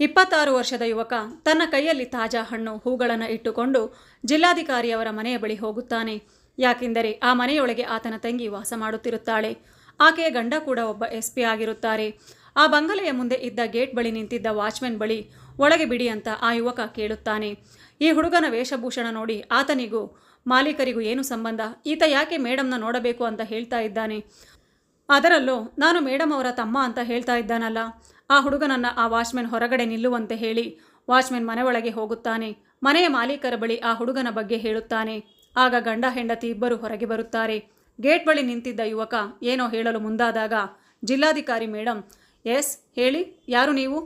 ಇಪ್ಪತ್ತಾರು ವರ್ಷದ ಯುವಕ ತನ್ನ ಕೈಯಲ್ಲಿ ತಾಜಾ ಹಣ್ಣು, ಹೂಗಳನ್ನು ಇಟ್ಟುಕೊಂಡು ಜಿಲ್ಲಾಧಿಕಾರಿಯವರ ಮನೆಯ ಬಳಿ ಹೋಗುತ್ತಾನೆ. ಯಾಕೆಂದರೆ ಆ ಮನೆಯೊಳಗೆ ಆತನ ತಂಗಿ ವಾಸ ಮಾಡುತ್ತಿರುತ್ತಾಳೆ. ಆಕೆಯ ಗಂಡ ಕೂಡ ಒಬ್ಬ ಎಸ್ ಪಿ ಆಗಿರುತ್ತಾರೆ. ಆ ಬಂಗಲೆಯ ಮುಂದೆ ಇದ್ದ ಗೇಟ್ ಬಳಿ ನಿಂತಿದ್ದ ವಾಚ್ಮೆನ್ ಬಳಿ, ಒಳಗೆ ಬಿಡಿ ಅಂತ ಆ ಯುವಕ ಕೇಳುತ್ತಾನೆ. ಈ ಹುಡುಗನ ವೇಷಭೂಷಣ ನೋಡಿ ಆತನಿಗೂ, ಮಾಲೀಕರಿಗೂ ಏನು ಸಂಬಂಧ? ಈತ ಯಾಕೆ ಮೇಡಮ್ನ ನೋಡಬೇಕು ಅಂತ ಹೇಳ್ತಾ ಇದ್ದಾನೆ. ಅದರಲ್ಲೂ, ನಾನು ಮೇಡಮ್ ಅವರ ತಮ್ಮ ಅಂತ ಹೇಳ್ತಾ ಇದ್ದಾನಲ್ಲ. ಆ ಹುಡುಗನನ್ನ ಆ ವಾಚ್ಮೆನ್ ಹೊರಗಡೆ ನಿಲ್ಲುವಂತೆ ಹೇಳಿ ವಾಚ್ಮೆನ್ ಮನೆ ಒಳಗೆ ಹೋಗುತ್ತಾನೆ. ಮನೆಯ ಮಾಲೀಕರ ಬಳಿ ಆ ಹುಡುಗನ ಬಗ್ಗೆ ಹೇಳುತ್ತಾನೆ. ಆಗ ಗಂಡ ಹೆಂಡತಿ ಇಬ್ಬರು ಹೊರಗೆ ಬರುತ್ತಾರೆ. ಗೇಟ್ ಬಳಿ ನಿಂತಿದ್ದ ಯುವಕ ಏನೋ ಹೇಳಲು ಮುಂದಾದಾಗ, ಜಿಲ್ಲಾಧಿಕಾರಿ ಮೇಡಮ್ ಎಸ್, ಹೇಳಿ, ಯಾರು ನೀವು?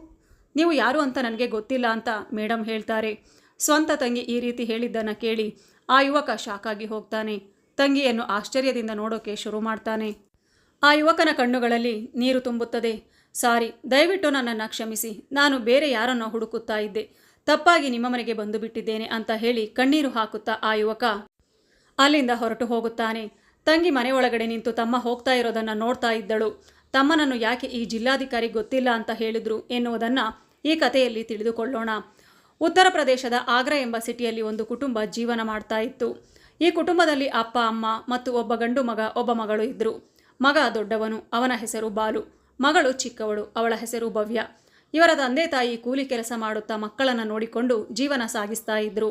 ನೀವು ಯಾರು ಅಂತ ನನಗೆ ಗೊತ್ತಿಲ್ಲ ಅಂತ ಮೇಡಮ್ ಹೇಳ್ತಾರೆ. ಸ್ವಂತ ತಂಗಿ ಈ ರೀತಿ ಹೇಳಿದ್ದನ್ನು ಕೇಳಿ ಆ ಯುವಕ ಶಾಕಾಗಿ ಹೋಗ್ತಾನೆ. ತಂಗಿಯನ್ನು ಆಶ್ಚರ್ಯದಿಂದ ನೋಡೋಕೆ ಶುರು ಮಾಡ್ತಾನೆ. ಆ ಯುವಕನ ಕಣ್ಣುಗಳಲ್ಲಿ ನೀರು ತುಂಬುತ್ತದೆ. ಸಾರಿ, ದಯವಿಟ್ಟು ನನ್ನನ್ನು ಕ್ಷಮಿಸಿ. ನಾನು ಬೇರೆ ಯಾರನ್ನು ಹುಡುಕುತ್ತಾ ಇದ್ದೆ. ತಪ್ಪಾಗಿ ನಿಮ್ಮ ಮನೆಗೆ ಬಂದು ಬಿಟ್ಟಿದ್ದೇನೆ ಅಂತ ಹೇಳಿ ಕಣ್ಣೀರು ಹಾಕುತ್ತಾ ಆ ಯುವಕ ಅಲ್ಲಿಂದ ಹೊರಟು ಹೋಗುತ್ತಾನೆ. ತಂಗಿ ಮನೆ ಒಳಗಡೆ ನಿಂತು ತಮ್ಮ ಹೋಗ್ತಾ ಇರೋದನ್ನು ನೋಡ್ತಾ ಇದ್ದಳು. ತಮ್ಮನನ್ನು ಯಾಕೆ ಈ ಜಿಲ್ಲಾಧಿಕಾರಿ ಗೊತ್ತಿಲ್ಲ ಅಂತ ಹೇಳಿದ್ರು ಎನ್ನುವುದನ್ನು ಈ ಕಥೆಯಲ್ಲಿ ತಿಳಿದುಕೊಳ್ಳೋಣ. ಉತ್ತರ ಪ್ರದೇಶದ ಆಗ್ರಾ ಎಂಬ ಸಿಟಿಯಲ್ಲಿ ಒಂದು ಕುಟುಂಬ ಜೀವನ ಮಾಡ್ತಾ ಇತ್ತು. ಈ ಕುಟುಂಬದಲ್ಲಿ ಅಪ್ಪ, ಅಮ್ಮ ಮತ್ತು ಒಬ್ಬ ಗಂಡು ಮಗ, ಒಬ್ಬ ಮಗಳು ಇದ್ದರು ಮಗ ದೊಡ್ಡವನು, ಅವನ ಹೆಸರು ಬಾಲು. ಮಗಳು ಚಿಕ್ಕವಳು, ಅವಳ ಹೆಸರು ಭವ್ಯ. ಇವರ ತಂದೆ ತಾಯಿ ಕೂಲಿ ಕೆಲಸ ಮಾಡುತ್ತಾ ಮಕ್ಕಳನ್ನು ನೋಡಿಕೊಂಡು ಜೀವನ ಸಾಗಿಸ್ತಾ ಇದ್ರು.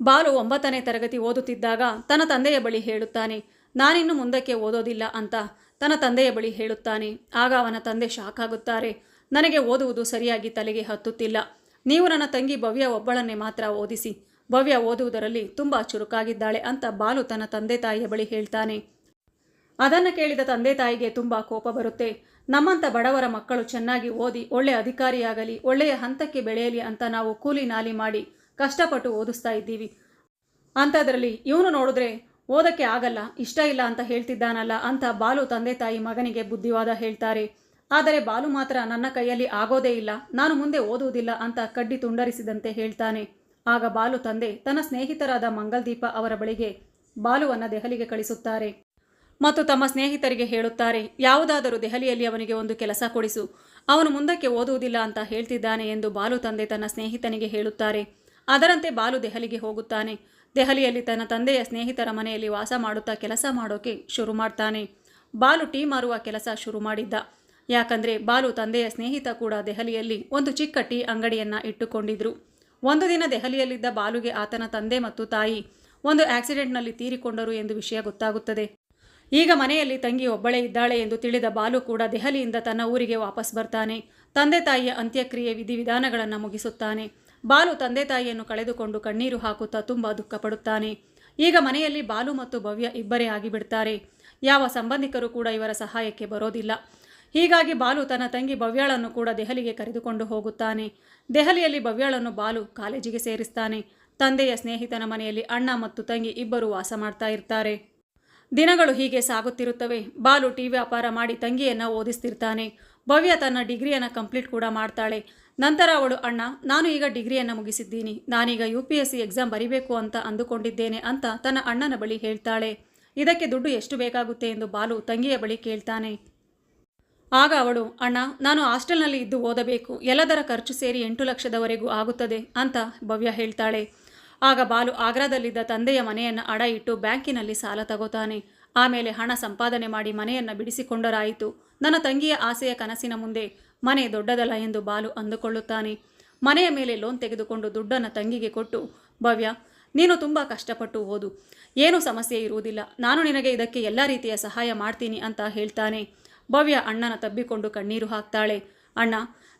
ಬಾಲು ಒಂಬತ್ತನೇ ತರಗತಿ ಓದುತ್ತಿದ್ದಾಗ ತನ್ನ ತಂದೆಯ ಬಳಿ ಹೇಳುತ್ತಾನೆ, ನಾನಿನ್ನು ಮುಂದಕ್ಕೆ ಓದೋದಿಲ್ಲ ಅಂತ ತನ್ನ ತಂದೆಯ ಬಳಿ ಹೇಳುತ್ತಾನೆ. ಆಗ ಅವನ ತಂದೆ ಶಾಕ್ ಆಗುತ್ತಾರೆ ನನಗೆ ಓದುವುದು ಸರಿಯಾಗಿ ತಲೆಗೆ ಹತ್ತುತ್ತಿಲ್ಲ. ನೀವು ನನ್ನ ತಂಗಿ ಭವ್ಯ ಒಬ್ಬಳನ್ನೇ ಮಾತ್ರ ಓದಿಸಿ, ಭವ್ಯ ಓದುವುದರಲ್ಲಿ ತುಂಬ ಚುರುಕಾಗಿದ್ದಾಳೆ ಅಂತ ಬಾಲು ತನ್ನ ತಂದೆ ತಾಯಿಯ ಬಳಿ ಹೇಳ್ತಾನೆ. ಅದನ್ನು ಕೇಳಿದ ತಂದೆ ತಾಯಿಗೆ ತುಂಬ ಕೋಪ ಬರುತ್ತೆ. ನಮ್ಮಂಥ ಬಡವರ ಮಕ್ಕಳು ಚೆನ್ನಾಗಿ ಓದಿ ಒಳ್ಳೆಯ ಅಧಿಕಾರಿಯಾಗಲಿ, ಒಳ್ಳೆಯ ಹಂತಕ್ಕೆ ಬೆಳೆಯಲಿ ಅಂತ ನಾವು ಕೂಲಿ ನಾಲಿ ಮಾಡಿ ಕಷ್ಟಪಟ್ಟು ಓದಿಸ್ತಾ ಇದ್ದೀವಿ. ಅಂಥದ್ರಲ್ಲಿ ಇವನು ನೋಡಿದ್ರೆ ಓದಕ್ಕೆ ಆಗಲ್ಲ, ಇಷ್ಟ ಇಲ್ಲ ಅಂತ ಹೇಳ್ತಿದ್ದಾನಲ್ಲ ಅಂತ ಬಾಲು ತಂದೆ ತಾಯಿ ಮಗನಿಗೆ ಬುದ್ಧಿವಾದ ಹೇಳ್ತಾರೆ. ಆದರೆ ಬಾಲು ಮಾತ್ರ ನನ್ನ ಕೈಯಲ್ಲಿ ಆಗೋದೇ ಇಲ್ಲ, ನಾನು ಮುಂದೆ ಓದುವುದಿಲ್ಲ ಅಂತ ಕಡ್ಡಿ ತುಂಡರಿಸಿದಂತೆ ಹೇಳ್ತಾನೆ. ಆಗ ಬಾಲು ತಂದೆ ತನ್ನ ಸ್ನೇಹಿತರಾದ ಮಂಗಲ್ದೀಪ ಅವರ ಬಳಿಗೆ ಬಾಲುವನ್ನು ದೆಹಲಿಗೆ ಕಳಿಸುತ್ತಾರೆ. ಮತ್ತು ತಮ್ಮ ಸ್ನೇಹಿತರಿಗೆ ಹೇಳುತ್ತಾರೆ, ಯಾವುದಾದರೂ ದೆಹಲಿಯಲ್ಲಿ ಅವನಿಗೆ ಒಂದು ಕೆಲಸ ಕೊಡಿಸು, ಅವನು ಮುಂದಕ್ಕೆ ಓದುವುದಿಲ್ಲ ಅಂತ ಹೇಳ್ತಿದ್ದಾನೆ ಎಂದು ಬಾಲು ತಂದೆ ತನ್ನ ಸ್ನೇಹಿತನಿಗೆ ಹೇಳುತ್ತಾರೆ. ಅದರಂತೆ ಬಾಲು ದೆಹಲಿಗೆ ಹೋಗುತ್ತಾನೆ. ದೆಹಲಿಯಲ್ಲಿ ತನ್ನ ತಂದೆಯ ಸ್ನೇಹಿತರ ಮನೆಯಲ್ಲಿ ವಾಸ ಮಾಡುತ್ತಾ ಕೆಲಸ ಮಾಡೋಕೆ ಶುರು ಮಾಡ್ತಾನೆ. ಬಾಲು ಟೀ ಮಾರುವ ಕೆಲಸ ಶುರು ಮಾಡಿದ್ದ. ಯಾಕಂದರೆ ಬಾಲು ತಂದೆಯ ಸ್ನೇಹಿತ ಕೂಡ ದೆಹಲಿಯಲ್ಲಿ ಒಂದು ಚಿಕ್ಕ ಟೀ ಅಂಗಡಿಯನ್ನು ಇಟ್ಟುಕೊಂಡಿದ್ರು. ಒಂದು ದಿನ ದೆಹಲಿಯಲ್ಲಿದ್ದ ಬಾಲುಗೆ ಆತನ ತಂದೆ ಮತ್ತು ತಾಯಿ ಒಂದು ಆಕ್ಸಿಡೆಂಟ್ನಲ್ಲಿ ತೀರಿಕೊಂಡರು ಎಂದು ವಿಷಯ ಗೊತ್ತಾಗುತ್ತದೆ. ಈಗ ಮನೆಯಲ್ಲಿ ತಂಗಿ ಒಬ್ಬಳೇ ಇದ್ದಾಳೆ ಎಂದು ತಿಳಿದ ಬಾಲು ಕೂಡ ದೆಹಲಿಯಿಂದ ತನ್ನ ಊರಿಗೆ ವಾಪಸ್ ಬರ್ತಾನೆ. ತಂದೆ ತಾಯಿಯ ಅಂತ್ಯಕ್ರಿಯೆ ವಿಧಿವಿಧಾನಗಳನ್ನು ಮುಗಿಸುತ್ತಾನೆ. ಬಾಲು ತಂದೆ ತಾಯಿಯನ್ನು ಕಳೆದುಕೊಂಡು ಕಣ್ಣೀರು ಹಾಕುತ್ತಾ ತುಂಬ ದುಃಖಪಡುತ್ತಾನೆ. ಈಗ ಮನೆಯಲ್ಲಿ ಬಾಲು ಮತ್ತು ಭವ್ಯ ಇಬ್ಬರೇ ಆಗಿಬಿಡ್ತಾರೆ. ಯಾವ ಸಂಬಂಧಿಕರು ಕೂಡ ಇವರ ಸಹಾಯಕ್ಕೆ ಬರೋದಿಲ್ಲ. ಹೀಗಾಗಿ ಬಾಲು ತನ್ನ ತಂಗಿ ಭವ್ಯಾಳನ್ನು ಕೂಡ ದೆಹಲಿಗೆ ಕರೆದುಕೊಂಡು ಹೋಗುತ್ತಾನೆ. ದೆಹಲಿಯಲ್ಲಿ ಭವ್ಯಾಳನ್ನು ಬಾಲು ಕಾಲೇಜಿಗೆ ಸೇರಿಸ್ತಾನೆ. ತಂದೆಯ ಸ್ನೇಹಿತನ ಮನೆಯಲ್ಲಿ ಅಣ್ಣ ಮತ್ತು ತಂಗಿ ಇಬ್ಬರು ವಾಸ ಮಾಡ್ತಾ ಇರ್ತಾರೆ. ದಿನಗಳು ಹೀಗೆ ಸಾಗುತ್ತಿರುತ್ತವೆ. ಬಾಲು ಟಿ ವ್ಯಾಪಾರ ಮಾಡಿ ತಂಗಿಯನ್ನು ಓದಿಸ್ತಿರ್ತಾನೆ. ಭವ್ಯ ತನ್ನ ಡಿಗ್ರಿಯನ್ನು ಕಂಪ್ಲೀಟ್ ಕೂಡ ಮಾಡ್ತಾಳೆ. ನಂತರ ಅವಳು, ಅಣ್ಣ, ನಾನು ಈಗ ಡಿಗ್ರಿಯನ್ನು ಮುಗಿಸಿದ್ದೀನಿ. ನಾನೀಗ U P S C exam ಬರಿಬೇಕು ಅಂತ ಅಂದುಕೊಂಡಿದ್ದೇನೆ ಅಂತ ತನ್ನ ಅಣ್ಣನ ಬಳಿ ಹೇಳ್ತಾಳೆ. ಇದಕ್ಕೆ ದುಡ್ಡು ಎಷ್ಟು ಬೇಕಾಗುತ್ತೆ ಎಂದು ಬಾಲು ತಂಗಿಯ ಬಳಿ ಕೇಳ್ತಾನೆ. ಆಗ ಅವಳು, ಅಣ್ಣ, ನಾನು ಹಾಸ್ಟೆಲ್ನಲ್ಲಿ ಇದ್ದು ಓದಬೇಕು. ಎಲ್ಲದರ ಖರ್ಚು ಸೇರಿ ಎಂಟು ಲಕ್ಷದವರೆಗೂ ಆಗುತ್ತದೆ ಅಂತ ಭವ್ಯ ಹೇಳ್ತಾಳೆ. ಆಗ ಬಾಲು ಆಗ್ರಾದಲ್ಲಿದ್ದ ತಂದೆಯ ಮನೆಯನ್ನು ಅಡ ಇಟ್ಟು ಬ್ಯಾಂಕಿನಲ್ಲಿ ಸಾಲ ತಗೋತಾನೆ. ಆಮೇಲೆ ಹಣ ಸಂಪಾದನೆ ಮಾಡಿ ಮನೆಯನ್ನು ಬಿಡಿಸಿಕೊಂಡರಾಯಿತು. ನನ್ನ ತಂಗಿಯ ಆಸೆಯ ಕನಸಿನ ಮುಂದೆ ಮನೆ ದೊಡ್ಡದಲ್ಲ ಎಂದು ಬಾಲು ಅಂದುಕೊಳ್ಳುತ್ತಾನೆ. ಮನೆಯ ಮೇಲೆ ಲೋನ್ ತೆಗೆದುಕೊಂಡು ದುಡ್ಡನ್ನು ತಂಗಿಗೆ ಕೊಟ್ಟು, ಭವ್ಯ, ನೀನು ತುಂಬ ಕಷ್ಟಪಟ್ಟು ಓದು. ಏನೂ ಸಮಸ್ಯೆ ಇರುವುದಿಲ್ಲ. ನಾನು ನಿನಗೆ ಇದಕ್ಕೆ ಎಲ್ಲ ರೀತಿಯ ಸಹಾಯ ಮಾಡ್ತೀನಿ ಅಂತ ಹೇಳ್ತಾನೆ. ಭವ್ಯ ಅಣ್ಣನ ತಬ್ಬಿಕೊಂಡು ಕಣ್ಣೀರು ಹಾಕ್ತಾಳೆ. ಅಣ್ಣ,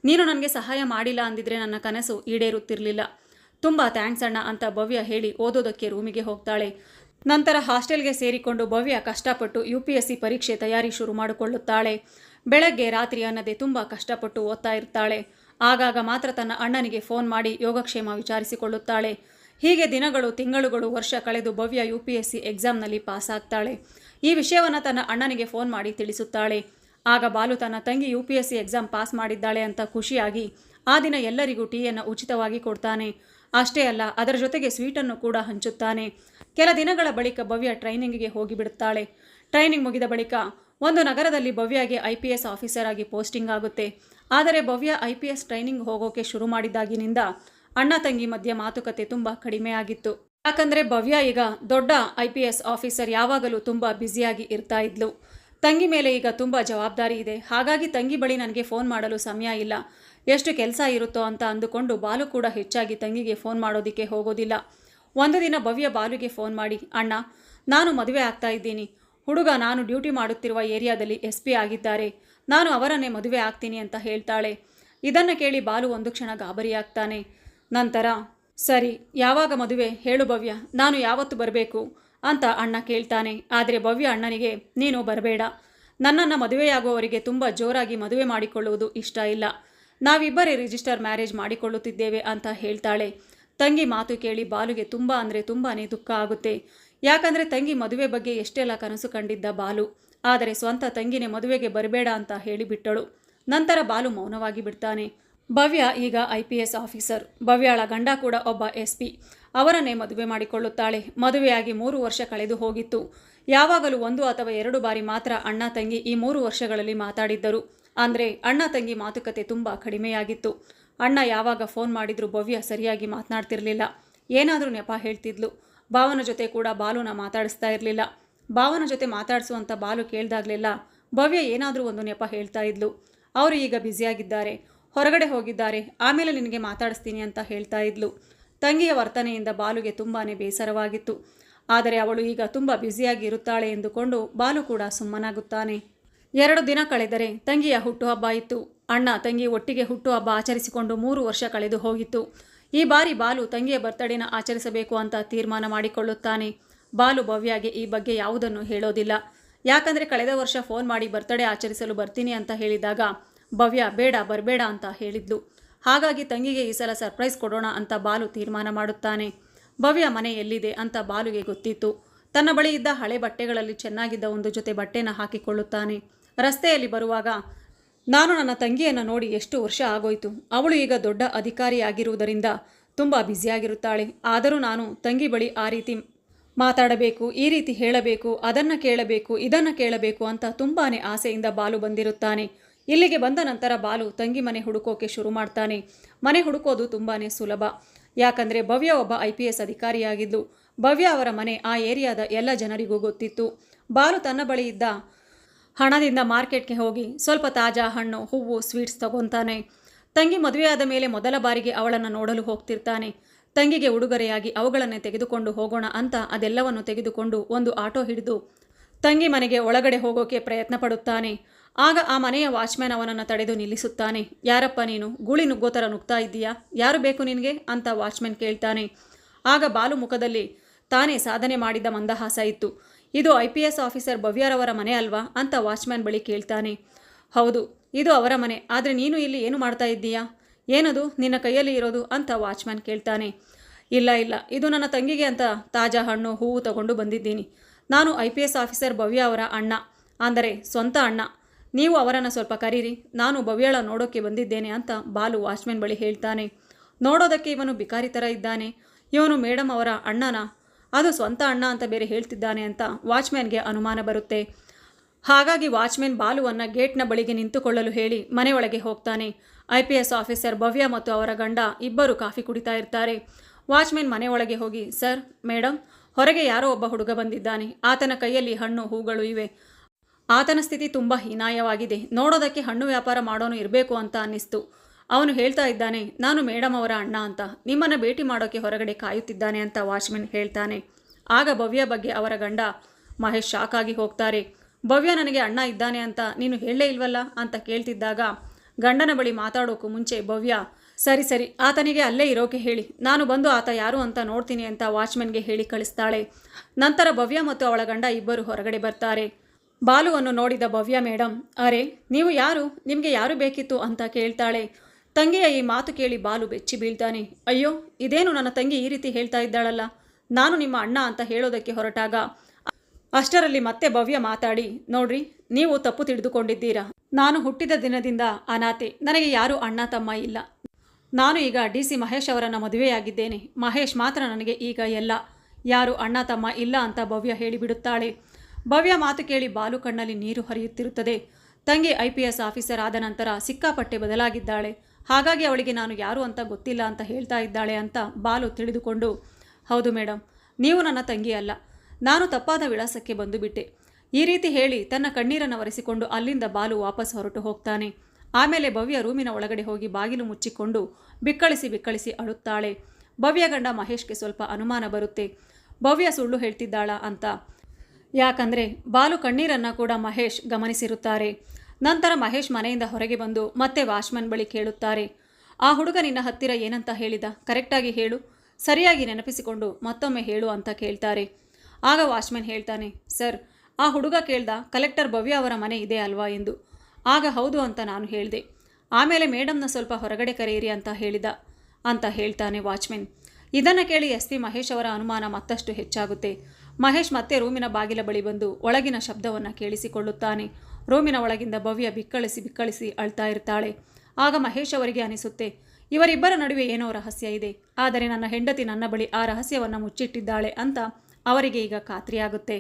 ನೀನು ನನಗೆ ಸಹಾಯ ಮಾಡಿಲ್ಲ ಅಂದಿದ್ರೆ ನನ್ನ ಕನಸು ಈಡೇರುತ್ತಿರಲಿಲ್ಲ. ತುಂಬ ಥ್ಯಾಂಕ್ಸ್ ಅಣ್ಣ ಅಂತ ಭವ್ಯ ಹೇಳಿ ಓದೋದಕ್ಕೆ ರೂಮಿಗೆ ಹೋಗ್ತಾಳೆ. ನಂತರ ಹಾಸ್ಟೆಲ್ಗೆ ಸೇರಿಕೊಂಡು ಭವ್ಯ ಕಷ್ಟಪಟ್ಟು ಯು ಪಿ ಎಸ್ ಸಿ ಪರೀಕ್ಷೆ ತಯಾರಿ ಶುರು ಮಾಡಿಕೊಳ್ಳುತ್ತಾಳೆ. ಬೆಳಗ್ಗೆ ರಾತ್ರಿ ಅನ್ನದೇ ತುಂಬ ಕಷ್ಟಪಟ್ಟು ಓದ್ತಾ ಇರ್ತಾಳೆ. ಆಗಾಗ ಮಾತ್ರ ತನ್ನ ಅಣ್ಣನಿಗೆ ಫೋನ್ ಮಾಡಿ ಯೋಗಕ್ಷೇಮ ವಿಚಾರಿಸಿಕೊಳ್ಳುತ್ತಾಳೆ. ಹೀಗೆ ದಿನಗಳು, ತಿಂಗಳುಗಳು, ವರ್ಷ ಕಳೆದು Bhavya U P S C ಎಕ್ಸಾಮ್ನಲ್ಲಿ pass ಆಗ್ತಾಳೆ. ಈ ವಿಷಯವನ್ನು ತನ್ನ ಅಣ್ಣನಿಗೆ ಫೋನ್ ಮಾಡಿ ತಿಳಿಸುತ್ತಾಳೆ. ಆಗ ಬಾಲು ತನ್ನ ತಂಗಿ U P S C exam pass ಮಾಡಿದ್ದಾಳೆ ಅಂತ ಖುಷಿಯಾಗಿ, ಆ ದಿನ ಎಲ್ಲರಿಗೂ ಟೀಯನ್ನು ಉಚಿತವಾಗಿ ಕೊಡ್ತಾನೆ. ಅಷ್ಟೇ ಅಲ್ಲ, ಅದರ ಜೊತೆಗೆ ಸ್ವೀಟನ್ನು ಕೂಡ ಹಂಚುತ್ತಾನೆ. ಕೆಲ ದಿನಗಳ ಬಳಿಕ ಭವ್ಯ ಟ್ರೈನಿಂಗ್ಗೆ ಹೋಗಿಬಿಡುತ್ತಾಳೆ ಟ್ರೈನಿಂಗ್ ಮುಗಿದ ಬಳಿಕ ಒಂದು ನಗರದಲ್ಲಿ ಭವ್ಯಗೆ ಐ ಪಿ ಎಸ್ ಆಫೀಸರ್ ಆಗಿ ಪೋಸ್ಟಿಂಗ್ ಆಗುತ್ತೆ. ಆದರೆ Bhavya I P S training ಹೋಗೋಕೆ ಶುರು ಮಾಡಿದಾಗಿನಿಂದ ಅಣ್ಣ ತಂಗಿ ಮಧ್ಯೆ ಮಾತುಕತೆ ತುಂಬ ಕಡಿಮೆ ಆಗಿತ್ತು. ಯಾಕಂದರೆ ಭವ್ಯ ಈಗ ದೊಡ್ಡ ಐ ಪಿ ಎಸ್ ಆಫೀಸರ್ ಯಾವಾಗಲೂ ತುಂಬ ಬ್ಯುಸಿಯಾಗಿ ಇರ್ತಾ ಇದ್ಲು. ತಂಗಿ ಮೇಲೆ ಈಗ ತುಂಬ ಜವಾಬ್ದಾರಿ ಇದೆ. ಹಾಗಾಗಿ ತಂಗಿ ಬಳಿ ನನಗೆ ಫೋನ್ ಮಾಡಲು ಸಮಯ ಇಲ್ಲ. ಎಷ್ಟು ಕೆಲಸ ಇರುತ್ತೋ ಅಂತ ಅಂದುಕೊಂಡು ಬಾಲು ಕೂಡ ಹೆಚ್ಚಾಗಿ ತಂಗಿಗೆ ಫೋನ್ ಮಾಡೋದಕ್ಕೆ ಹೋಗೋದಿಲ್ಲ. ಒಂದು ದಿನ ಭವ್ಯ ಬಾಲುಗೆ ಫೋನ್ ಮಾಡಿ, ಅಣ್ಣ, ನಾನು ಮದುವೆ ಆಗ್ತಾ ಇದ್ದೀನಿ. ಹುಡುಗ ನಾನು ಡ್ಯೂಟಿ ಮಾಡುತ್ತಿರುವ ಏರಿಯಾದಲ್ಲಿ ಎಸ್ ಪಿ ಆಗಿದ್ದಾರೆ. ನಾನು ಅವರನ್ನೇ ಮದುವೆ ಆಗ್ತೀನಿ ಅಂತ ಹೇಳ್ತಾಳೆ. ಇದನ್ನು ಕೇಳಿ ಬಾಲು ಒಂದು ಕ್ಷಣ ಗಾಬರಿಯಾಗ್ತಾನೆ. ನಂತರ, ಸರಿ, ಯಾವಾಗ ಮದುವೆ? ಹೇಳು ಭವ್ಯ. ನಾನು ಯಾವತ್ತು ಬರಬೇಕು? ಅಂತ ಅಣ್ಣ ಕೇಳ್ತಾನೆ. ಆದರೆ ಭವ್ಯ ಅಣ್ಣನಿಗೆ, ನೀನು ಬರಬೇಡ. ನನ್ನನ್ನು ಮದುವೆಯಾಗುವವರಿಗೆ ತುಂಬ ಜೋರಾಗಿ ಮದುವೆ ಮಾಡಿಕೊಳ್ಳುವುದು ಇಷ್ಟ ಇಲ್ಲ. ನಾವಿಬ್ಬರೇ ರಿಜಿಸ್ಟರ್ ಮ್ಯಾರೇಜ್ ಮಾಡಿಕೊಳ್ಳುತ್ತಿದ್ದೇವೆ ಅಂತ ಹೇಳ್ತಾಳೆ. ತಂಗಿ ಮಾತು ಕೇಳಿ ಬಾಲುಗೆ ತುಂಬ ಅಂದರೆ ತುಂಬಾ ದುಃಖ ಆಗುತ್ತೆ. ಯಾಕಂದರೆ ತಂಗಿ ಮದುವೆ ಬಗ್ಗೆ ಎಷ್ಟೆಲ್ಲ ಕನಸು ಕಂಡಿದ್ದ ಬಾಲು. ಆದರೆ ಸ್ವಂತ ತಂಗಿನೇ ಮದುವೆಗೆ ಬರಬೇಡ ಅಂತ ಹೇಳಿಬಿಟ್ಟಳು. ನಂತರ ಬಾಲು ಮೌನವಾಗಿ ಬಿಡ್ತಾನೆ. ಭವ್ಯ ಈಗ ಐ ಆಫೀಸರ್. ಭವ್ಯಾಳ ಗಂಡ ಕೂಡ ಒಬ್ಬ ಎಸ್ ಪಿ. ಅವರನ್ನೇ ಮದುವೆ ಮಾಡಿಕೊಳ್ಳುತ್ತಾಳೆ. ಮದುವೆಯಾಗಿ ಮೂರು ವರ್ಷ ಕಳೆದು ಹೋಗಿತ್ತು. ಯಾವಾಗಲೂ ಒಂದು ಅಥವಾ ಎರಡು ಬಾರಿ ಮಾತ್ರ ಅಣ್ಣ ತಂಗಿ ಈ ಮೂರು ವರ್ಷಗಳಲ್ಲಿ ಮಾತಾಡಿದ್ದರು. ಅಂದರೆ ಅಣ್ಣ ತಂಗಿ ಮಾತುಕತೆ ತುಂಬ ಕಡಿಮೆಯಾಗಿತ್ತು. ಅಣ್ಣ ಯಾವಾಗ ಫೋನ್ ಮಾಡಿದರೂ ಭವ್ಯ ಸರಿಯಾಗಿ ಮಾತನಾಡ್ತಿರಲಿಲ್ಲ. ಏನಾದರೂ ನೆಪ ಹೇಳ್ತಿದ್ಲು. ಭಾವನ ಜೊತೆ ಕೂಡ ಬಾಲುನ ಮಾತಾಡಿಸ್ತಾ ಇರಲಿಲ್ಲ. ಭಾವನ ಜೊತೆ ಮಾತಾಡಿಸುವಂಥ ಬಾಲು ಕೇಳ್ದಾಗ್ಲೆಲ್ಲ ಭವ್ಯ ಏನಾದರೂ ಒಂದು ನೆಪ ಹೇಳ್ತಾ ಇದ್ಲು. ಅವರು ಈಗ ಬ್ಯುಸಿಯಾಗಿದ್ದಾರೆ. ಹೊರಗಡೆ ಹೋಗಿದ್ದಾರೆ. ಆಮೇಲೆ ನಿನಗೆ ಮಾತಾಡಿಸ್ತೀನಿ ಅಂತ ಹೇಳ್ತಾ ಇದ್ಲು. ತಂಗಿಯ ವರ್ತನೆಯಿಂದ ಬಾಲುಗೆ ತುಂಬಾ ಬೇಸರವಾಗಿತ್ತು. ಆದರೆ ಅವಳು ಈಗ ತುಂಬ ಬ್ಯುಸಿಯಾಗಿ ಇರುತ್ತಾಳೆ ಎಂದುಕೊಂಡು ಬಾಲು ಕೂಡ ಸುಮ್ಮನಾಗುತ್ತಾನೆ. ಎರಡು ದಿನ ಕಳೆದರೆ ತಂಗಿಯ ಹುಟ್ಟುಹಬ್ಬ ಇತ್ತು. ಅಣ್ಣ ತಂಗಿ ಒಟ್ಟಿಗೆ ಹುಟ್ಟುಹಬ್ಬ ಆಚರಿಸಿಕೊಂಡು ಮೂರು ವರ್ಷ ಕಳೆದು ಹೋಗಿತ್ತು. ಈ ಬಾರಿ ಬಾಲು ತಂಗಿಯ ಬರ್ತಡೇನ ಆಚರಿಸಬೇಕು ಅಂತ ತೀರ್ಮಾನ ಮಾಡಿಕೊಳ್ಳುತ್ತಾನೆ. ಬಾಲು ಭವ್ಯಗೆ ಈ ಬಗ್ಗೆ ಯಾವುದನ್ನು ಹೇಳೋದಿಲ್ಲ. ಯಾಕಂದರೆ ಕಳೆದ ವರ್ಷ ಫೋನ್ ಮಾಡಿ ಬರ್ತಡೇ ಆಚರಿಸಲು ಬರ್ತೀನಿ ಅಂತ ಹೇಳಿದಾಗ ಭವ್ಯ ಬೇಡ, ಬರಬೇಡ ಅಂತ ಹೇಳಿದ್ಲು. ಹಾಗಾಗಿ ತಂಗಿಗೆ ಈ ಸಲ ಸರ್ಪ್ರೈಸ್ ಕೊಡೋಣ ಅಂತ ಬಾಲು ತೀರ್ಮಾನ ಮಾಡುತ್ತಾನೆ. ಭವ್ಯ ಮನೆ ಎಲ್ಲಿದೆ ಅಂತ ಬಾಲುಗೆ ಗೊತ್ತಿತ್ತು. ತನ್ನ ಬಳಿ ಇದ್ದ ಹಳೆ ಬಟ್ಟೆಗಳಲ್ಲಿ ಚೆನ್ನಾಗಿದ್ದ ಒಂದು ಜೊತೆ ಬಟ್ಟೆನ ಹಾಕಿಕೊಳ್ಳುತ್ತಾನೆ. ರಸ್ತೆಯಲ್ಲಿ ಬರುವಾಗ, ನಾನು ನನ್ನ ತಂಗಿಯನ್ನು ನೋಡಿ ಎಷ್ಟು ವರ್ಷ ಆಗೋಯಿತು. ಅವಳು ಈಗ ದೊಡ್ಡ ಅಧಿಕಾರಿಯಾಗಿರುವುದರಿಂದ ತುಂಬ ಬ್ಯುಸಿಯಾಗಿರುತ್ತಾಳೆ. ಆದರೂ ನಾನು ತಂಗಿ ಬಳಿ ಆ ರೀತಿ ಮಾತಾಡಬೇಕು, ಈ ರೀತಿ ಹೇಳಬೇಕು, ಅದನ್ನು ಕೇಳಬೇಕು, ಇದನ್ನು ಕೇಳಬೇಕು ಅಂತ ತುಂಬಾ ಆಸೆಯಿಂದ ಬಾಲು ಬಂದಿರುತ್ತಾನೆ. ಇಲ್ಲಿಗೆ ಬಂದ ನಂತರ ಬಾಲು ತಂಗಿ ಮನೆ ಹುಡುಕೋಕೆ ಶುರು ಮಾಡ್ತಾನೆ. ಮನೆ ಹುಡುಕೋದು ತುಂಬಾ ಸುಲಭ. ಯಾಕಂದರೆ ಭವ್ಯ ಒಬ್ಬ ಐ ಪಿ ಎಸ್ ಅಧಿಕಾರಿಯಾಗಿದ್ದು ಭವ್ಯ ಅವರ ಮನೆ ಆ ಏರಿಯಾದ ಎಲ್ಲ ಜನರಿಗೂ ಗೊತ್ತಿತ್ತು. ಬಾಲು ತನ್ನ ಬಳಿ ಇದ್ದ ಹಣದಿಂದ ಮಾರ್ಕೆಟ್ಗೆ ಹೋಗಿ ಸ್ವಲ್ಪ ತಾಜಾ ಹಣ್ಣು, ಹೂವು, ಸ್ವೀಟ್ಸ್ ತಗೊತಾನೆ. ತಂಗಿ ಮದುವೆಯಾದ ಮೇಲೆ ಮೊದಲ ಬಾರಿಗೆ ಅವಳನ್ನು ನೋಡಲು ಹೋಗ್ತಿರ್ತಾನೆ. ತಂಗಿಗೆ ಉಡುಗೊರೆಯಾಗಿ ಅವುಗಳನ್ನೇ ತೆಗೆದುಕೊಂಡು ಹೋಗೋಣ ಅಂತ ಅದೆಲ್ಲವನ್ನು ತೆಗೆದುಕೊಂಡು ಒಂದು ಆಟೋ ಹಿಡಿದು ತಂಗಿ ಮನೆಗೆ ಒಳಗಡೆ ಹೋಗೋಕೆ ಪ್ರಯತ್ನ ಪಡುತ್ತಾನೆ. ಆಗ ಆ ಮನೆಯ ವಾಚ್ಮ್ಯಾನ್ ಅವನನ್ನು ತಡೆದು ನಿಲ್ಲಿಸುತ್ತಾನೆ. ಯಾರಪ್ಪ ನೀನು? ಗೂಳಿ ನುಗ್ಗೋ ಥರ ನುಗ್ತಾ ಇದ್ದೀಯಾ? ಯಾರು ಬೇಕು ನಿನಗೆ? ಅಂತ ವಾಚ್ಮ್ಯಾನ್ ಕೇಳ್ತಾನೆ. ಆಗ ಬಾಲು ಮುಖದಲ್ಲಿ ತಾನೇ ಸಾಧನೆ ಮಾಡಿದ ಮಂದಹಾಸ ಇತ್ತು. ಇದು ಐ ಪಿ ಎಸ್ ಆಫೀಸರ್ ಭವ್ಯರವರ ಮನೆ ಅಲ್ವಾ ಅಂತ ವಾಚ್ಮ್ಯಾನ್ ಬಳಿ ಕೇಳ್ತಾನೆ. ಹೌದು, ಇದು ಅವರ ಮನೆ. ಆದರೆ ನೀನು ಇಲ್ಲಿ ಏನು ಮಾಡ್ತಾ ಇದ್ದೀಯಾ? ಏನದು? ನಿನ್ನ ಕೈಯಲ್ಲಿ ಇರೋದು ಅಂತ ವಾಚ್ಮ್ಯಾನ್ ಕೇಳ್ತಾನೆ. ಇಲ್ಲ ಇಲ್ಲ, ಇದು ನನ್ನ ತಂಗಿಗೆ ಅಂತ ತಾಜಾ ಹಣ್ಣು, ಹೂವು ತಗೊಂಡು ಬಂದಿದ್ದೀನಿ. ನಾನು I P S officer Bhavya ಅವರ ಅಣ್ಣ. ಅಂದರೆ ಸ್ವಂತ ಅಣ್ಣ. ನೀವು ಅವರನ್ನು ಸ್ವಲ್ಪ ಕರೀರಿ. ನಾನು ಭವ್ಯಳ ನೋಡೋಕ್ಕೆ ಬಂದಿದ್ದೇನೆ ಅಂತ ಬಾಲು ವಾಚ್ಮ್ಯಾನ್ ಬಳಿ ಹೇಳ್ತಾನೆ. ನೋಡೋದಕ್ಕೆ ಇವನು ಬಿಕಾರಿ ಥರ ಇದ್ದಾನೆ. ಇವನು ಮೇಡಮ್ ಅವರ ಅಣ್ಣನ? ಅದು ಸ್ವಂತ ಅಣ್ಣ ಅಂತ ಬೇರೆ ಹೇಳ್ತಿದ್ದಾನೆ ಅಂತ ವಾಚ್ಮ್ಯಾನ್ಗೆ ಅನುಮಾನ ಬರುತ್ತೆ. ಹಾಗಾಗಿ ವಾಚ್ಮ್ಯಾನ್ ಬಾಲುವನ್ನು ಗೇಟ್ನ ಬಳಿಗೆ ನಿಂತುಕೊಳ್ಳಲು ಹೇಳಿ ಮನೆಯೊಳಗೆ ಹೋಗ್ತಾನೆ. I P S officer Bhavya ಮತ್ತು ಅವರ ಗಂಡ ಇಬ್ಬರು ಕಾಫಿ ಕುಡಿತಾ ಇರ್ತಾರೆ. ವಾಚ್ಮ್ಯಾನ್ ಮನೆಯೊಳಗೆ ಹೋಗಿ, ಸರ್ ಮೇಡಮ್ ಹೊರಗೆ ಯಾರೋ ಒಬ್ಬ ಹುಡುಗ ಬಂದಿದ್ದಾನೆ. ಆತನ ಕೈಯಲ್ಲಿ ಹಣ್ಣು, ಹೂಗಳು ಇವೆ. ಆತನ ಸ್ಥಿತಿ ತುಂಬ ಹೀನಾಯವಾಗಿದೆ. ನೋಡೋದಕ್ಕೆ ಹಣ್ಣು ವ್ಯಾಪಾರ ಮಾಡೋನು ಇರಬೇಕು ಅಂತ ಅನ್ನಿಸ್ತು. ಅವನು ಹೇಳ್ತಾ ಇದ್ದಾನೆ, ನಾನು ಮೇಡಮ್ ಅವರ ಅಣ್ಣ ಅಂತ. ನಿಮ್ಮನ್ನು ಭೇಟಿ ಮಾಡೋಕ್ಕೆ ಹೊರಗಡೆ ಕಾಯುತ್ತಿದ್ದಾನೆ ಅಂತ ವಾಚ್ಮೆನ್ ಹೇಳ್ತಾನೆ. ಆಗ ಭವ್ಯ ಬಗ್ಗೆ ಅವರ ಗಂಡ, ಮಹೇಶ್ ಶಾಕ್ ಆಗಿ ಹೋಗ್ತಾರೆ. ಭವ್ಯ ನನಗೆ ಅಣ್ಣ ಇದ್ದಾನೆ ಅಂತ ನೀನು ಹೇಳಲೇ ಇಲ್ವಲ್ಲ ಅಂತ ಕೇಳ್ತಿದ್ದಾಗ ಗಂಡನ ಬಳಿ ಮಾತಾಡೋಕ್ಕೂ ಮುಂಚೆ ಭವ್ಯ, ಸರಿ ಸರಿ, ಆತನಿಗೆ ಅಲ್ಲೇ ಇರೋಕೆ ಹೇಳಿ. ನಾನು ಬಂದು ಆತ ಯಾರು ಅಂತ ನೋಡ್ತೀನಿ ಅಂತ ವಾಚ್ಮೆನ್ಗೆ ಹೇಳಿ ಕಳಿಸ್ತಾಳೆ. ನಂತರ ಭವ್ಯ ಮತ್ತು ಅವಳ ಗಂಡ ಇಬ್ಬರು ಹೊರಗಡೆ ಬರ್ತಾರೆ. ಬಾಲುವನ್ನು ನೋಡಿದ ಭವ್ಯ ಮೇಡಮ್ ಅರೆ, ನೀವು ಯಾರು? ನಿಮಗೆ ಯಾರು ಬೇಕಿತ್ತು? ಅಂತ ಕೇಳ್ತಾಳೆ. ತಂಗಿಯ ಈ ಮಾತು ಕೇಳಿ ಬಾಲು ಬೆಚ್ಚಿ ಬೀಳ್ತಾನೆ. ಅಯ್ಯೋ, ಇದೇನು ನನ್ನ ತಂಗಿ ಈ ರೀತಿ ಹೇಳ್ತಾ ಇದ್ದಾಳಲ್ಲ? ನಾನು ನಿಮ್ಮ ಅಣ್ಣ ಅಂತ ಹೇಳೋದಕ್ಕೆ ಹೊರಟಾಗ ಅಷ್ಟರಲ್ಲಿ ಮತ್ತೆ ಭವ್ಯ ಮಾತಾಡಿ, ನೋಡ್ರಿ, ನೀವು ತಪ್ಪು ತಿಳಿದುಕೊಂಡಿದ್ದೀರಾ? ನಾನು ಹುಟ್ಟಿದ ದಿನದಿಂದ ಅನಾಥೆ, ನನಗೆ ಯಾರು ಅಣ್ಣ ತಮ್ಮ ಇಲ್ಲ. ನಾನು ಈಗ ಡಿ ಸಿ ಮಹೇಶ್ ಅವರನ್ನ ಮದುವೆಯಾಗಿದ್ದೇನೆ. ಮಹೇಶ್ ಮಾತ್ರ ನನಗೆ ಈಗ ಎಲ್ಲ. ಯಾರು ಅಣ್ಣ ತಮ್ಮ ಇಲ್ಲ ಅಂತ ಭವ್ಯ ಹೇಳಿಬಿಡುತ್ತಾಳೆ. ಭವ್ಯ ಮಾತು ಕೇಳಿ ಬಾಲು ಕಣ್ಣಲ್ಲಿ ನೀರು ಹರಿಯುತ್ತಿರುತ್ತದೆ. ತಂಗಿ ಐ ಪಿ ಎಸ್ ಆಫೀಸರ್ ಆದ ನಂತರ ಸಿಕ್ಕಾಪಟ್ಟೆ ಬದಲಾಗಿದ್ದಾಳೆ. ಹಾಗಾಗಿ ಅವಳಿಗೆ ನಾನು ಯಾರು ಅಂತ ಗೊತ್ತಿಲ್ಲ ಅಂತ ಹೇಳ್ತಾ ಇದ್ದಾಳೆ ಅಂತ ಬಾಲು ತಿಳಿದುಕೊಂಡು, ಹೌದು ಮೇಡಮ್ ನೀವು ನನ್ನ ತಂಗಿ ಅಲ್ಲ. ನಾನು ತಪ್ಪಾದ ವಿಳಾಸಕ್ಕೆ ಬಂದುಬಿಟ್ಟೆ ಈ ರೀತಿ ಹೇಳಿ ತನ್ನ ಕಣ್ಣೀರನ್ನು ಒರೆಸಿಕೊಂಡು ಅಲ್ಲಿಂದ ಬಾಲು ವಾಪಸ್ ಹೊರಟು ಹೋಗ್ತಾನೆ. ಆಮೇಲೆ ಭವ್ಯ ರೂಮಿನ ಒಳಗಡೆ ಹೋಗಿ ಬಾಗಿಲು ಮುಚ್ಚಿಕೊಂಡು ಬಿಕ್ಕಳಿಸಿ ಬಿಕ್ಕಳಿಸಿ ಅಳುತ್ತಾಳೆ. ಭವ್ಯ ಗಂಡ ಮಹೇಶ್ಗೆ ಸ್ವಲ್ಪ ಅನುಮಾನ ಬರುತ್ತೆ. ಭವ್ಯ ಸುಳ್ಳು ಹೇಳ್ತಿದ್ದಾಳ ಅಂತ. ಯಾಕಂದರೆ ಬಾಲು ಕಣ್ಣೀರನ್ನು ಕೂಡ ಮಹೇಶ್ ಗಮನಿಸಿರುತ್ತಾರೆ. ನಂತರ ಮಹೇಶ್ ಮನೆಯಿಂದ ಹೊರಗೆ ಬಂದು ಮತ್ತೆ ವಾಚ್ಮನ್ ಬಳಿ ಕೇಳುತ್ತಾರೆ. ಆ ಹುಡುಗ ನಿನ್ನ ಹತ್ತಿರ ಏನಂತ ಹೇಳಿದ? ಕರೆಕ್ಟಾಗಿ ಹೇಳು. ಸರಿಯಾಗಿ ನೆನಪಿಸಿಕೊಂಡು ಮತ್ತೊಮ್ಮೆ ಹೇಳು ಅಂತ ಕೇಳ್ತಾರೆ. ಆಗ ವಾಚ್ಮನ್ ಹೇಳ್ತಾನೆ, ಸರ್, ಆ ಹುಡುಗ ಕೇಳ್ದ ಕಲೆಕ್ಟರ್ ಭವ್ಯ ಅವರ ಮನೆ ಇದೆ ಅಲ್ವಾ? ಎಂದು. ಆಗ ಹೌದು ಅಂತ ನಾನು ಹೇಳಿದೆ. ಆಮೇಲೆ ಮೇಡಮ್ನ ಸ್ವಲ್ಪ ಹೊರಗಡೆ ಕರೆಯಿರಿ ಅಂತ ಹೇಳಿದ, ಅಂತ ಹೇಳ್ತಾನೆ ವಾಚ್ಮೆನ್. ಇದನ್ನು ಕೇಳಿ ಎಸ್ ಪಿ ಮಹೇಶ್ ಅವರ ಅನುಮಾನ ಮತ್ತಷ್ಟು ಹೆಚ್ಚಾಗುತ್ತೆ. ಮಹೇಶ್ ಮತ್ತೆ ರೂಮಿನ ಬಾಗಿಲ ಬಳಿ ಬಂದು ಒಳಗಿನ ಶಬ್ದವನ್ನು ಕೇಳಿಸಿಕೊಳ್ಳುತ್ತಾನೆ. ರೂಮಿನ ಒಳಗಿಂದ ಭವ್ಯ ಬಿಕ್ಕಳಿಸಿ ಬಿಕ್ಕಳಿಸಿ ಅಳ್ತಾ ಇರ್ತಾಳೆ. ಆಗ ಮಹೇಶ್ ಅವರಿಗೆ ಅನಿಸುತ್ತೆ, ಇವರಿಬ್ಬರ ನಡುವೆ ಏನೋ ರಹಸ್ಯ ಇದೆ, ಆದರೆ ನನ್ನ ಹೆಂಡತಿ ನನ್ನ ಬಳಿ ಆ ರಹಸ್ಯವನ್ನು ಮುಚ್ಚಿಟ್ಟಿದ್ದಾಳೆ ಅಂತ ಅವರಿಗೆ ಈಗ ಖಾತ್ರಿಯಾಗುತ್ತೆ.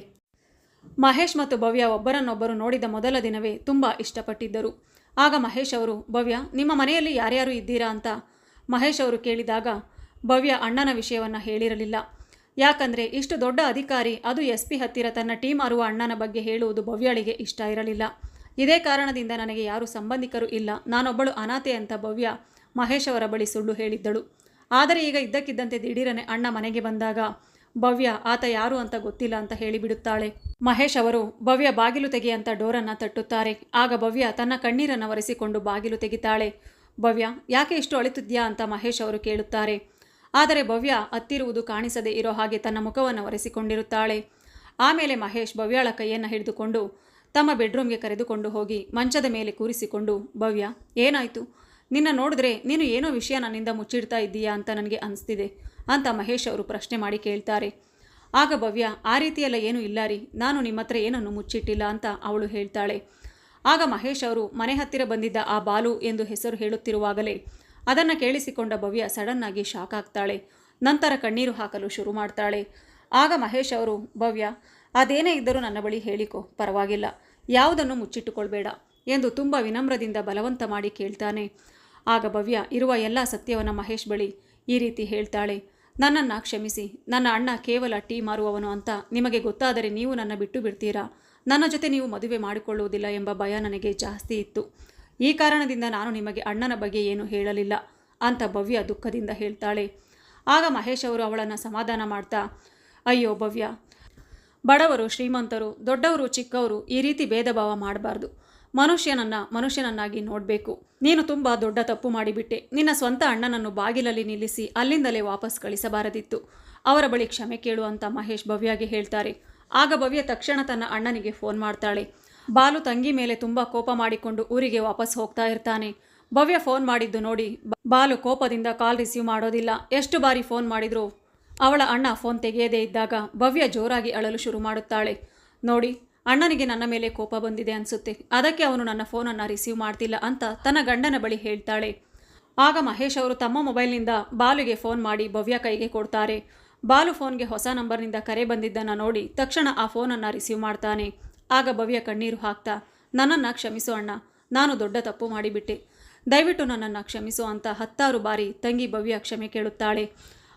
ಮಹೇಶ್ ಮತ್ತು ಭವ್ಯ ಒಬ್ಬರನ್ನೊಬ್ಬರು ನೋಡಿದ ಮೊದಲ ದಿನವೇ ತುಂಬ ಇಷ್ಟಪಟ್ಟಿದ್ದರು. ಆಗ ಮಹೇಶ್ ಅವರು, ಭವ್ಯ, ನಿಮ್ಮ ಮನೆಯಲ್ಲಿ ಯಾರ್ಯಾರು ಇದ್ದೀರಾ ಅಂತ ಮಹೇಶ್ ಅವರು ಕೇಳಿದಾಗ ಭವ್ಯ ಅಣ್ಣನ ವಿಷಯವನ್ನು ಹೇಳಿರಲಿಲ್ಲ. ಯಾಕಂದರೆ ಇಷ್ಟು ದೊಡ್ಡ ಅಧಿಕಾರಿ, ಅದು ಎಸ್ ಪಿ ಹತ್ತಿರ ತನ್ನ ಟೀಮ್ ಅರುವ ಅಣ್ಣನ ಬಗ್ಗೆ ಹೇಳುವುದು ಭವ್ಯಳಿಗೆ ಇಷ್ಟ ಇರಲಿಲ್ಲ. ಇದೇ ಕಾರಣದಿಂದ ನನಗೆ ಯಾರು ಸಂಬಂಧಿಕರು ಇಲ್ಲ. ನಾನೊಬ್ಬಳು ಅನಾಥೆ ಅಂತ ಭವ್ಯ ಮಹೇಶ್ ಅವರ ಬಳಿ ಸುಳ್ಳು ಹೇಳಿದ್ದಳು. ಆದರೆ ಈಗ ಇದ್ದಕ್ಕಿದ್ದಂತೆ ದಿಢೀರನೆ ಅಣ್ಣ ಮನೆಗೆ ಬಂದಾಗ ಭವ್ಯ, ಆತ ಯಾರು ಅಂತ ಗೊತ್ತಿಲ್ಲ ಅಂತ ಹೇಳಿಬಿಡುತ್ತಾಳೆ ಮಹೇಶ್ ಅವರು, ಭವ್ಯ ಬಾಗಿಲು ತೆಗೆಯಂತ ಡೋರನ್ನು ತಟ್ಟುತ್ತಾರೆ. ಆಗ ಭವ್ಯ ತನ್ನ ಕಣ್ಣೀರನ್ನು ಒರೆಸಿಕೊಂಡು ಬಾಗಿಲು ತೆಗಿತಾಳೆ. ಭವ್ಯ, ಯಾಕೆ ಇಷ್ಟು ಅಳಿತಿದ್ಯಾ ಅಂತ ಮಹೇಶ್ ಅವರು ಕೇಳುತ್ತಾರೆ. ಆದರೆ ಭವ್ಯ ಹತ್ತಿರುವುದು ಕಾಣಿಸದೆ ಇರೋ ಹಾಗೆ ತನ್ನ ಮುಖವನ್ನು ಒರೆಸಿಕೊಂಡಿರುತ್ತಾಳೆ. ಆಮೇಲೆ ಮಹೇಶ್ ಭವ್ಯಾಳ ಕೈಯನ್ನು ಹಿಡಿದುಕೊಂಡು ತಮ್ಮ ಬೆಡ್ರೂಮ್ಗೆ ಕರೆದುಕೊಂಡು ಹೋಗಿ ಮಂಚದ ಮೇಲೆ ಕೂರಿಸಿಕೊಂಡು, ಭವ್ಯ, ಏನಾಯಿತು? ನಿನ್ನ ನೋಡಿದ್ರೆ ನೀನು ಏನೋ ವಿಷಯ ನನ್ನಿಂದ ಮುಚ್ಚಿಡ್ತಾ ಇದ್ದೀಯಾ ಅಂತ ನನಗೆ ಅನಿಸ್ತಿದೆ ಅಂತ ಮಹೇಶ್ ಅವರು ಪ್ರಶ್ನೆ ಮಾಡಿ ಕೇಳ್ತಾರೆ. ಆಗ ಭವ್ಯ, ಆ ರೀತಿಯೆಲ್ಲ ಏನೂ ಇಲ್ಲ ರೀ, ನಾನು ನಿಮ್ಮ ಹತ್ರ ಏನನ್ನು ಮುಚ್ಚಿಟ್ಟಿಲ್ಲ ಅಂತ ಅವಳು ಹೇಳ್ತಾಳೆ. ಆಗ ಮಹೇಶ್ ಅವರು, ಮನೆ ಹತ್ತಿರ ಬಂದಿದ್ದ ಆ ಬಾಲು ಎಂದು ಹೆಸರು ಹೇಳುತ್ತಿರುವಾಗಲೇ ಅದನ್ನು ಕೇಳಿಸಿಕೊಂಡ ಭವ್ಯ ಸಡನ್ ಆಗಿ ಶಾಕ್ ಆಗ್ತಾಳೆ. ನಂತರ ಕಣ್ಣೀರು ಹಾಕಲು ಶುರು ಮಾಡ್ತಾಳೆ. ಆಗ ಮಹೇಶ್ ಅವರು, ಭವ್ಯ, ಅದೇನೇ ಇದ್ದರೂ ನನ್ನ ಬಳಿ ಹೇಳಿಕೊ, ಪರವಾಗಿಲ್ಲ. ಯಾವುದನ್ನು ಮುಚ್ಚಿಟ್ಟುಕೊಳ್ಬೇಡ ಎಂದು ತುಂಬ ವಿನಮ್ರದಿಂದ ಬಲವಂತ ಮಾಡಿ ಕೇಳ್ತಾನೆ. ಆಗ ಭವ್ಯ, ಇರುವ ಎಲ್ಲ ಸತ್ಯವನ್ನು ಮಹೇಶ್ ಬಳಿ ಈ ರೀತಿ ಹೇಳ್ತಾಳೆ. ನನ್ನನ್ನು ಕ್ಷಮಿಸಿ. ನನ್ನ ಅಣ್ಣ ಕೇವಲ ಟೀ ಮಾರುವವನು ಅಂತ ನಿಮಗೆ ಗೊತ್ತಾದರೆ ನೀವು ನನ್ನ ಬಿಟ್ಟು ಬಿಡ್ತೀರಾ? ನನ್ನ ಜೊತೆ ನೀವು ಮದುವೆ ಮಾಡಿಕೊಳ್ಳುವುದಿಲ್ಲ ಎಂಬ ಭಯ ನನಗೆ ಜಾಸ್ತಿ ಇತ್ತು. ಈ ಕಾರಣದಿಂದ ನಾನು ನಿಮಗೆ ಅಣ್ಣನ ಬಗ್ಗೆ ಏನು ಹೇಳಲಿಲ್ಲ ಅಂತ ಭವ್ಯ ದುಃಖದಿಂದ ಹೇಳ್ತಾಳೆ. ಆಗ ಮಹೇಶ್ ಅವರು ಅವಳನ್ನು ಸಮಾಧಾನ ಮಾಡ್ತಾ, ಅಯ್ಯೋ ಭವ್ಯ, ಬಡವರು, ಶ್ರೀಮಂತರು, ದೊಡ್ಡವರು, ಚಿಕ್ಕವರು ಈ ರೀತಿ ಭೇದ ಭಾವ ಮಾಡಬಾರ್ದು. ಮನುಷ್ಯನನ್ನು, ಮನುಷ್ಯನನ್ನಾಗಿ ನೋಡಬೇಕು. ನೀನು ತುಂಬ ದೊಡ್ಡ ತಪ್ಪು ಮಾಡಿಬಿಟ್ಟೆ. ನಿನ್ನ ಸ್ವಂತ ಅಣ್ಣನನ್ನು ಬಾಗಿಲಲ್ಲಿ ನಿಲ್ಲಿಸಿ ಅಲ್ಲಿಂದಲೇ ವಾಪಸ್ ಕಳಿಸಬಾರದಿತ್ತು. ಅವರ ಬಳಿ ಕ್ಷಮೆ ಕೇಳು ಮಹೇಶ್ ಭವ್ಯಗೆ ಹೇಳ್ತಾರೆ. ಆಗ ಭವ್ಯ ತಕ್ಷಣ ತನ್ನ ಅಣ್ಣನಿಗೆ ಫೋನ್ ಮಾಡ್ತಾಳೆ. ಬಾಲು ತಂಗಿ ಮೇಲೆ ತುಂಬ ಕೋಪ ಮಾಡಿಕೊಂಡು ಊರಿಗೆ ವಾಪಸ್ ಹೋಗ್ತಾ ಇರ್ತಾನೆ. ಭವ್ಯ ಫೋನ್ ಮಾಡಿದ್ದು ನೋಡಿ, ಬಾಲು ಕೋಪದಿಂದ ಕಾಲ್ ರಿಸೀವ್ ಮಾಡೋದಿಲ್ಲ. ಎಷ್ಟು ಬಾರಿ ಫೋನ್ ಮಾಡಿದ್ರು? ಅವಳ ಅಣ್ಣ ಫೋನ್ ತೆಗೆಯದೇ ಇದ್ದಾಗ ಭವ್ಯ ಜೋರಾಗಿ ಅಳಲು ಶುರು ಮಾಡುತ್ತಾಳೆ. ನೋಡಿ, ಅಣ್ಣನಿಗೆ ನನ್ನ ಮೇಲೆ ಕೋಪ ಬಂದಿದೆ ಅನಿಸುತ್ತೆ. ಅದಕ್ಕೆ ಅವನು ನನ್ನ ಫೋನನ್ನು ರಿಸೀವ್ ಮಾಡ್ತಿಲ್ಲ ಅಂತ ತನ್ನ ಗಂಡನ ಬಳಿ ಹೇಳ್ತಾಳೆ. ಆಗ ಮಹೇಶ್ ಅವರು ತಮ್ಮ ಮೊಬೈಲ್ನಿಂದ ಬಾಲುಗೆ ಫೋನ್ ಮಾಡಿ ಭವ್ಯ ಕೈಗೆ ಕೊಡ್ತಾರೆ. ಬಾಲು ಫೋನ್ಗೆ ಹೊಸ ನಂಬರ್ನಿಂದ ಕರೆ ಬಂದಿದ್ದನ್ನು ನೋಡಿ ತಕ್ಷಣ ಆ ಫೋನನ್ನು ರಿಸೀವ್ ಮಾಡ್ತಾನೆ. ಆಗ ಭವ್ಯ ಕಣ್ಣೀರು ಹಾಕ್ತಾ, ನನ್ನನ್ನು ಕ್ಷಮಿಸು ಅಣ್ಣ, ನಾನು ದೊಡ್ಡ ತಪ್ಪು ಮಾಡಿಬಿಟ್ಟೆ. ದಯವಿಟ್ಟು ನನ್ನನ್ನು ಕ್ಷಮಿಸು ಅಂತ ಹತ್ತಾರು ಬಾರಿ ತಂಗಿ ಭವ್ಯ ಕ್ಷಮೆ ಕೇಳುತ್ತಾಳೆ.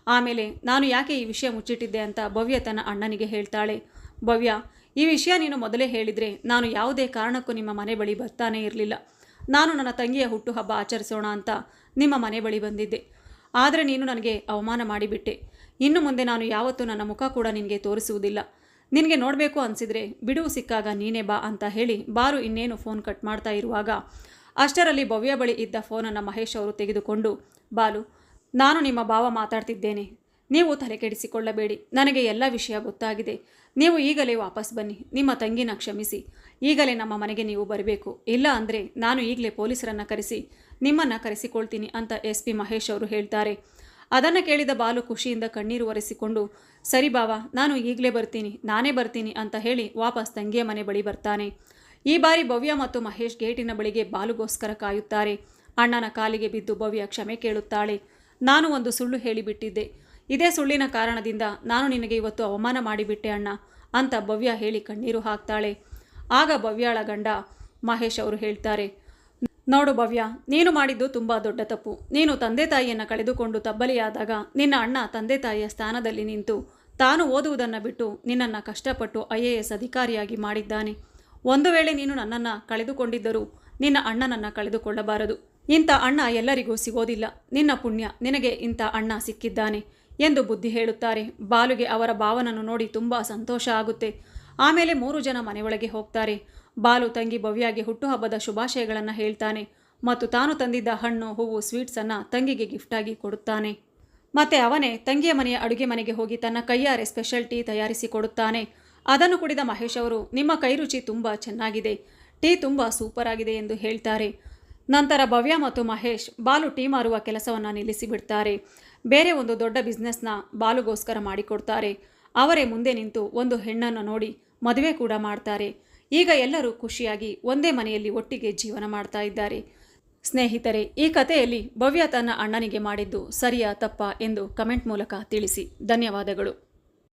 ಆಮೇಲೆ, ನಾನು ಯಾಕೆ ಈ ವಿಷಯ ಮುಚ್ಚಿಟ್ಟಿದ್ದೆ ಅಂತ ಭವ್ಯ ತನ್ನ ಅಣ್ಣನಿಗೆ ಹೇಳ್ತಾಳೆ. ಭವ್ಯ, ಈ ವಿಷಯ ನೀನು ಮೊದಲೇ ಹೇಳಿದರೆ ನಾನು ಯಾವುದೇ ಕಾರಣಕ್ಕೂ ನಿಮ್ಮ ಮನೆ ಬಳಿ ಬರ್ತಾನೇ ಇರಲಿಲ್ಲ. ನಾನು ನನ್ನ ತಂಗಿಯ ಹುಟ್ಟುಹಬ್ಬ ಆಚರಿಸೋಣ ಅಂತ ನಿಮ್ಮ ಮನೆ ಬಳಿ ಬಂದಿದ್ದೆ. ಆದರೆ ನೀನು ನನಗೆ ಅವಮಾನ ಮಾಡಿಬಿಟ್ಟೆ. ಇನ್ನು ಮುಂದೆ ನಾನು ಯಾವತ್ತೂ ನನ್ನ ಮುಖ ಕೂಡ ನಿನಗೆ ತೋರಿಸುವುದಿಲ್ಲ. ನಿನಗೆ ನೋಡಬೇಕು ಅನಿಸಿದರೆ ಬಿಡುವು ಸಿಕ್ಕಾಗ ನೀನೇ ಬಾ ಅಂತ ಹೇಳಿ ಬಾರು ಇನ್ನೇನು ಫೋನ್ ಕಟ್ ಮಾಡ್ತಾ ಇರುವಾಗ ಅಷ್ಟರಲ್ಲಿ ಭವ್ಯ ಬಳಿ ಇದ್ದ ಫೋನನ್ನು ಮಹೇಶ್ ಅವರು ತೆಗೆದುಕೊಂಡು, ಬಾಲು, ನಾನು ನಿಮ್ಮ ಭಾವ ಮಾತಾಡ್ತಿದ್ದೇನೆ. ನೀವು ತಲೆ ಕೆಡಿಸಿಕೊಳ್ಳಬೇಡಿ ನನಗೆ ಎಲ್ಲ ವಿಷಯ ಗೊತ್ತಾಗಿದೆ. ನೀವು ಈಗಲೇ ವಾಪಸ್ ಬನ್ನಿ. ನಿಮ್ಮ ತಂಗಿನ ಕ್ಷಮಿಸಿ. ಈಗಲೇ ನಮ್ಮ ಮನೆಗೆ ನೀವು ಬರಬೇಕು. ಇಲ್ಲ ಅಂದರೆ ನಾನು ಈಗಲೇ ಪೊಲೀಸರನ್ನು ಕರೆಸಿ ನಿಮ್ಮನ್ನು ಕರೆಸಿಕೊಳ್ತೀನಿ ಅಂತ ಎಸ್ ಪಿ ಮಹೇಶ್ ಅವರು ಹೇಳ್ತಾರೆ. ಅದನ್ನು ಕೇಳಿದ ಬಾಲು ಖುಷಿಯಿಂದ ಕಣ್ಣೀರು ಒರೆಸಿಕೊಂಡು, ಸರಿ ಬಾವ, ನಾನು ಈಗಲೇ ಬರ್ತೀನಿ, ನಾನೇ ಬರ್ತೀನಿ ಅಂತ ಹೇಳಿ ವಾಪಸ್ ತಂಗಿಯ ಮನೆ ಬಳಿ ಬರ್ತಾನೆ. ಈ ಬಾರಿ ಭವ್ಯ ಮತ್ತು ಮಹೇಶ್ ಗೇಟಿನ ಬಳಿಗೆ ಬಾಲುಗೋಸ್ಕರ ಕಾಯುತ್ತಾರೆ. ಅಣ್ಣನ ಕಾಲಿಗೆ ಬಿದ್ದು ಭವ್ಯ ಕ್ಷಮೆ ಕೇಳುತ್ತಾಳೆ. ನಾನು ಒಂದು ಸುಳ್ಳು ಹೇಳಿಬಿಟ್ಟಿದ್ದೆ. ಇದೇ ಸುಳ್ಳಿನ ಕಾರಣದಿಂದ ನಾನು ನಿನಗೆ ಇವತ್ತು ಅವಮಾನ ಮಾಡಿಬಿಟ್ಟೆ ಅಣ್ಣ ಅಂತ ಭವ್ಯ ಹೇಳಿ ಕಣ್ಣೀರು ಹಾಕ್ತಾಳೆ. ಆಗ ಭವ್ಯಾಳ ಗಂಡ ಮಹೇಶ್ ಅವರು ಹೇಳ್ತಾರೆ ನೋಡು ಭವ್ಯ, ನೀನು ಮಾಡಿದ್ದು ತುಂಬ ದೊಡ್ಡ ತಪ್ಪು. ನೀನು ತಂದೆ ತಾಯಿಯನ್ನು ಕಳೆದುಕೊಂಡು ತಬ್ಬಲಿಯಾದಾಗ ನಿನ್ನ ಅಣ್ಣ ತಂದೆ ತಾಯಿಯ ಸ್ಥಾನದಲ್ಲಿ ನಿಂತು ತಾನು ಓದುವುದನ್ನು ಬಿಟ್ಟು ನಿನ್ನನ್ನು ಕಷ್ಟಪಟ್ಟು ಐ ಎ ಎಸ್ ಅಧಿಕಾರಿಯಾಗಿ ಮಾಡಿದ್ದಾನೆ. ಒಂದು ವೇಳೆ ನೀನು ನನ್ನನ್ನು ಕಳೆದುಕೊಂಡಿದ್ದರೂ ನಿನ್ನ ಅಣ್ಣನನ್ನು ಕಳೆದುಕೊಳ್ಳಬಾರದು. ಇಂಥ ಅಣ್ಣ ಎಲ್ಲರಿಗೂ ಸಿಗೋದಿಲ್ಲ. ನಿನ್ನ ಪುಣ್ಯ, ನಿನಗೆ ಇಂಥ ಅಣ್ಣ ಸಿಕ್ಕಿದ್ದಾನೆ ಎಂದು ಬುದ್ಧಿ ಹೇಳುತ್ತಾರೆ. ಬಾಲುಗೆ ಅವರ ಭಾವನನ್ನು ನೋಡಿ ತುಂಬ ಸಂತೋಷ ಆಗುತ್ತೆ. ಆಮೇಲೆ ಮೂರು ಜನ ಮನೆಯೊಳಗೆ ಹೋಗ್ತಾರೆ. ಬಾಲು ತಂಗಿ ಭವ್ಯಾಗೆ ಹುಟ್ಟುಹಬ್ಬದ ಶುಭಾಶಯಗಳನ್ನು ಹೇಳ್ತಾನೆ ಮತ್ತು ತಾನು ತಂದಿದ್ದ ಹಣ್ಣು, ಹೂವು ಸ್ವೀಟ್ಸನ್ನು ತಂಗಿಗೆ ಗಿಫ್ಟಾಗಿ ಕೊಡುತ್ತಾನೆ. ಮತ್ತೆ ಅವನೇ ತಂಗಿಯ ಮನೆಯ ಅಡುಗೆ ಮನೆಗೆ ಹೋಗಿ ತನ್ನ ಕೈಯಾರೆ ಸ್ಪೆಷಲ್ ಟೀ ತಯಾರಿಸಿ ಕೊಡುತ್ತಾನೆ. ಅದನ್ನು ಕುಡಿದ ಮಹೇಶ್ ಅವರು, ನಿಮ್ಮ ಕೈ ರುಚಿ ತುಂಬ ಚೆನ್ನಾಗಿದೆ. ಟೀ ತುಂಬ ಸೂಪರ್ ಆಗಿದೆ ಎಂದು ಹೇಳ್ತಾರೆ. ನಂತರ ಭವ್ಯ ಮತ್ತು ಮಹೇಶ್ ಬಾಲು ಟೀ ಮಾರುವ ಕೆಲಸವನ್ನು ನಿಲ್ಲಿಸಿಬಿಡ್ತಾರೆ ಬೇರೆ ಒಂದು ದೊಡ್ಡ ಬಿಸ್ನೆಸ್ನ ಬಾಲುಗೋಸ್ಕರ ಮಾಡಿಕೊಡ್ತಾರೆ. ಅವರೇ ಮುಂದೆ ನಿಂತು ಒಂದು ಹೆಣ್ಣನ್ನು ನೋಡಿ ಮದುವೆ ಕೂಡ ಮಾಡ್ತಾರೆ. ಈಗ ಎಲ್ಲರೂ ಖುಷಿಯಾಗಿ ಒಂದೇ ಮನೆಯಲ್ಲಿ ಒಟ್ಟಿಗೆ ಜೀವನ ಮಾಡ್ತಾ ಇದ್ದಾರೆ. ಸ್ನೇಹಿತರೆ, ಈ ಕಥೆಯಲ್ಲಿ ಭವ್ಯ ತನ್ನ ಅಣ್ಣನಿಗೆ ಮಾಡಿದ್ದು ಸರಿಯಾ ತಪ್ಪ ಎಂದು ಕಮೆಂಟ್ ಮೂಲಕ ತಿಳಿಸಿ. ಧನ್ಯವಾದಗಳು.